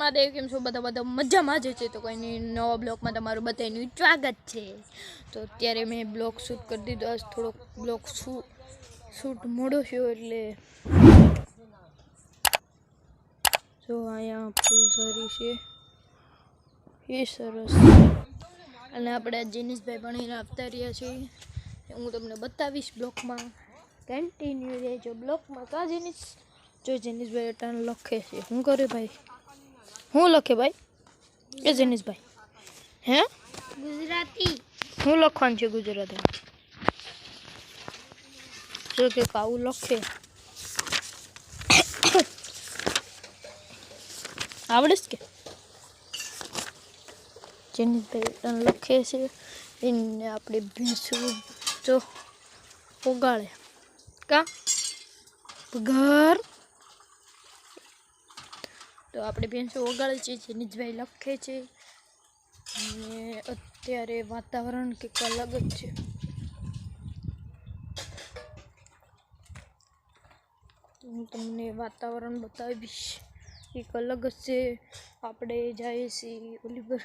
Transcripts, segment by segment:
મહાદેવ કેમ છો? બધા બધા મજામાં જ છે. તો કોઈની નવા બ્લોગમાં તમારું બધાનું સ્વાગત છે. તો અત્યારે મેં બ્લોગ શૂટ કરી દીધો. આજ થોડોક બ્લોગ શૂટ મોડો થયો એટલે જો અહીંયા ફૂલઝરી છે. એ સરસ. અને આપણે આ જીનિસભાઈ ભણીને આપતા રહ્યા છીએ. હું તમને બતાવીશ બ્લોકમાં કન્ટિન્યુ રહેજો બ્લોકમાં કા જીનીશ જો જીનીશભાઈ અટાણ લખે છે. શું કરે ભાઈ? શું લખે ભાઈ? એ જનીશભાઈ. હે? ગુજરાતી. હું લખવાનું છે ગુજરાતી? જો કે આવું લખે? આવડે કે? જનીશભાઈ લખે છે. એને આપણે ભેંસું જો ઉગાડે કા? ઘર તો આપણે ભેંસો ઓગાળે છે, નિજભાઈ લખે છે. અને અત્યારે વાતાવરણ કંઈક અલગ જ છે. હું તમને વાતાવરણ બતાવીશ. એક અલગ જ છે. આપણે જઈએ છીએ ઓલીબર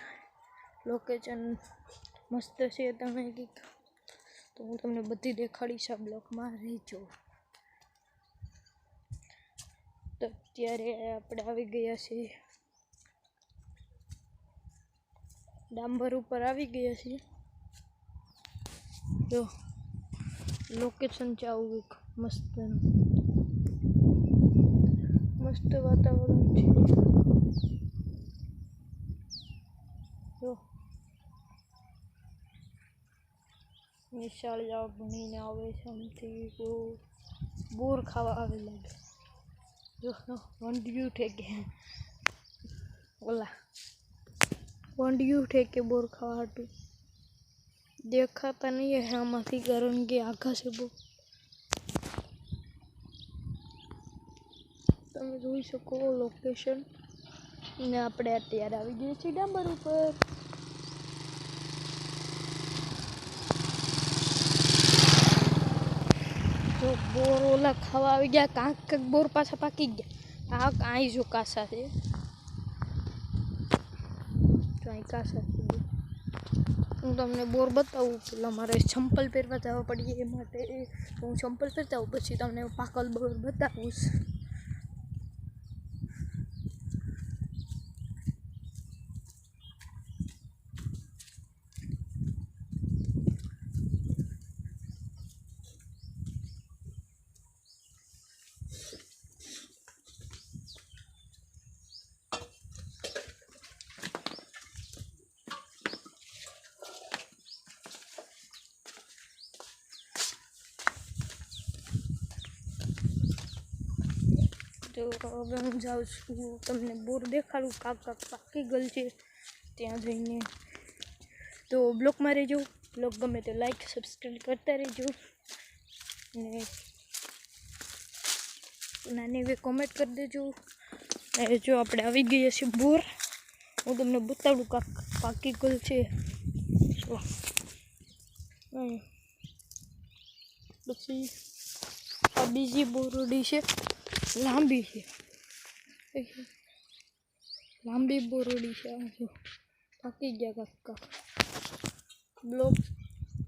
લોકેશન મસ્ત છે તમે કંઈક. તો હું તમને બધી દેખાડીશ આ બ્લોકમાં. રહેજો. તો અત્યારે આપણે આવી ગયા છીએ. ડાંબર ઉપર આવી ગયા છીએ. જો લોકેશન છે આવું એક મસ્ત મસ્ત વાતાવરણ છે. જો. નિશાળ જાવ ભણીને આવે છે આમથી બોર ખાવા આવે લાગે. જો વંડિયું ઠેકે. ઓલા. વંડિયું ઠેકે બોર દેખાતા નહીં આમાંથી કારણ કે છે બહુ. તમે જોઈ શકો લોકેશન ને આપણે અત્યારે આવી ગયા છીએ ડાંબર ઉપર. બોર ઓલા ખાવા આવી ગયા, કાંક કાંક બોર પાછા પાકી ગયા. આ અહીં જો કાસા છે. અહીં કાસા છે. હું તમને બોર બતાવું, પેલા મારે ચંપલ પહેરવા જવા પડીએ એ માટે. હું ચંપલ પહેરતા પછી તમને પાકલ બોર બતાવું તો હવે હું જાઉં છું. તમને બોર દેખાડું, કાક કાક પાકી ગયેલ છે. ત્યાં જઈને તો બ્લોગમાં રહેજો. બ્લોગ ગમે તો લાઈક સબસ્ક્રાઈબ કરતા રહેજો. અને નાની એવી કોમેન્ટ કરી દેજો. અને જો આપણે આવી ગયા છીએ બોર, હું તમને બતાડું કાક પાકી ગયેલ છે. પછી આ બીજી બોરડી છે. લાંબી છે લાંબી બોરડી છે આ જો પાકી ગયા કાક કાક બ્લોક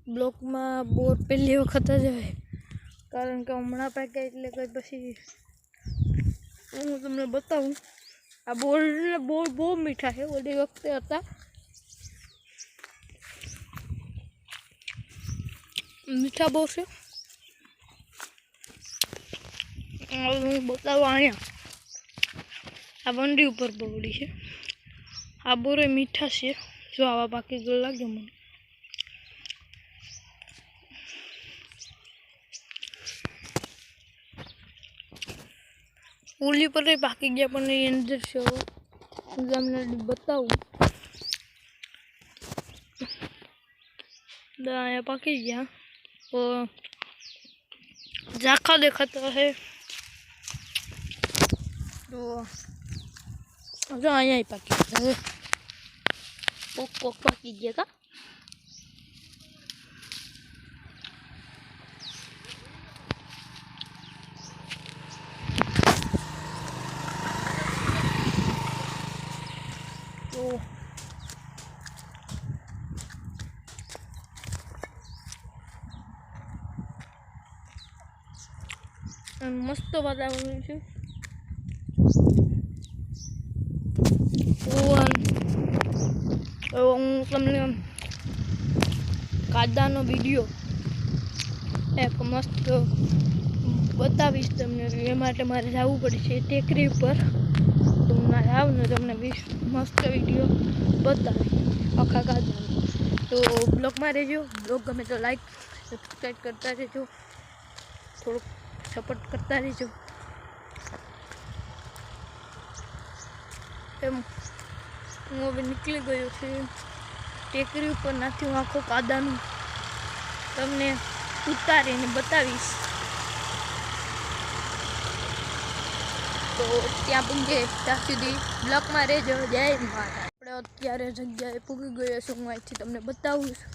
બ્લોકમાં બોર પહેલી વખત જ આવે કારણ કે હમણાં પાક્યા એટલે કંઈ પછી હું તમને બતાવું આ બોર બહુ બહુ મીઠા છે ઓલી વખતે હતા મીઠા બહુ છે હવે હું બતાવું અહીંયા આ વંડી ઉપર બોરડી છે આ બોરે મીઠા છે જો આવા પાકી ગયેલ લાગે મને ઓલી પર એ પાકી ગયા પણ એની અંદર છે હું તમને બતાવું તો અહીંયા પાકી ગયા તો ઝાખા દેખાતા હે તો જો અહીંયા પાકી પાકી ગયા કા તો આમ મસ્ત વાતાવરણ છે આમ તો હું તમને કાદાનો વીડિયો એક મસ્ત બતાવીશ તમને એ માટે મારે જવું પડશે ટેકરી ઉપર. તો હું આવું તમને મસ્ત વીડિયો બતાવી આખા કાદાનો તો બ્લોગમાં રહેજો. બ્લોગ ગમે તો લાઈક સબસ્ક્રાઈબ કરતા રહેજો. થોડુંક સપોર્ટ કરતા રહેજો. એમ હું હવે નીકળી ગયો છું ટેકરી ઉપર નાથી હું આખો કાદાનું તમને ઉતારીને બતાવીશ. તો ત્યાં પૂગે ત્યાં સુધી બ્લોકમાં રહેજો. જય માતા આપણે અત્યારે જગ્યાએ પૂગી ગયો છું હું અહીંથી તમને બતાવું છું.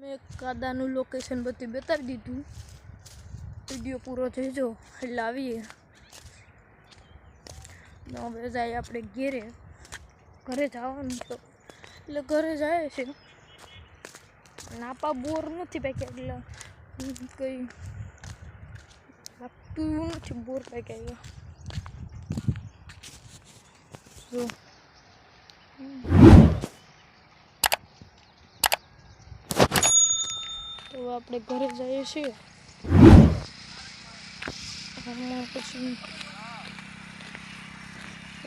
મેં કાદાનું લોકેશન બધી બતાવી દીધું. વીડિયો પૂરો થઈજો એટલે આવીએ ને હવે જાય આપણે ઘેરે. ઘરે જવાનું તો. એટલે ઘરે જાય છે. નાપા બોર નથી પાક્યા એટલે કંઈ આપતું નથી બોર પાક્યા જો. તો આપણે ઘરે જઈએ છીએ. પછી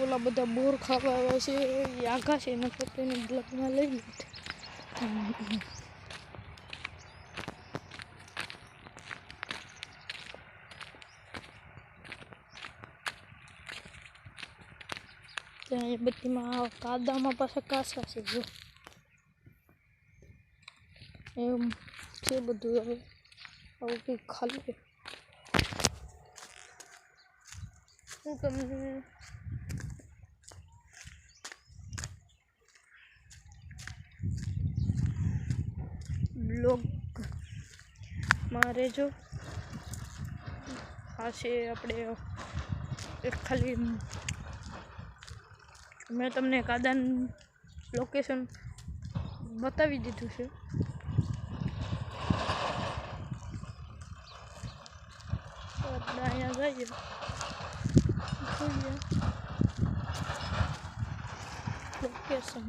ઓલા બધા બોર ખાવા આવ્યા છે, એ છે એના પપ્પાને બ્લકમાં લઈ લીધે ત્યાં બધીમાં કાદામાં પાછા કાસા છે, જો. એમ બધું આવું કંઈક ખાલી. હું તમને બ્લોગ. મારે જો, આ છે આપણે ખાલી, મેં તમને કાદાન લોકેશન બતાવી દીધું છે. અહીંયા જઈએ. લોકેશન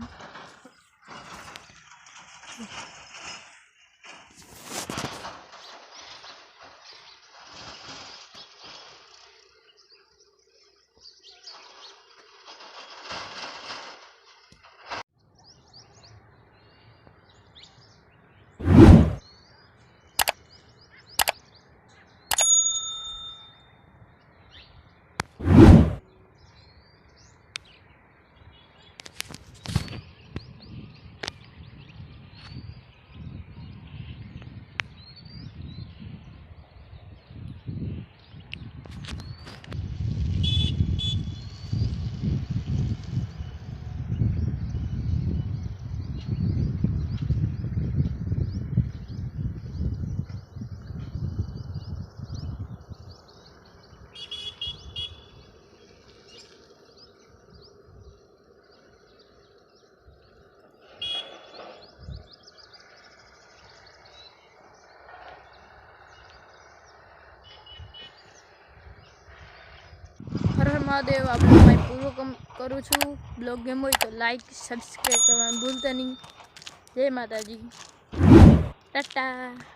મહાદેવ આપણે મારી પૂરો કરું છું બ્લોગ ગેમ હોય તો લાઈક સબસ્ક્રાઈબ કરવાનું ભૂલતા નહીં. જય માતાજી. ટાટા.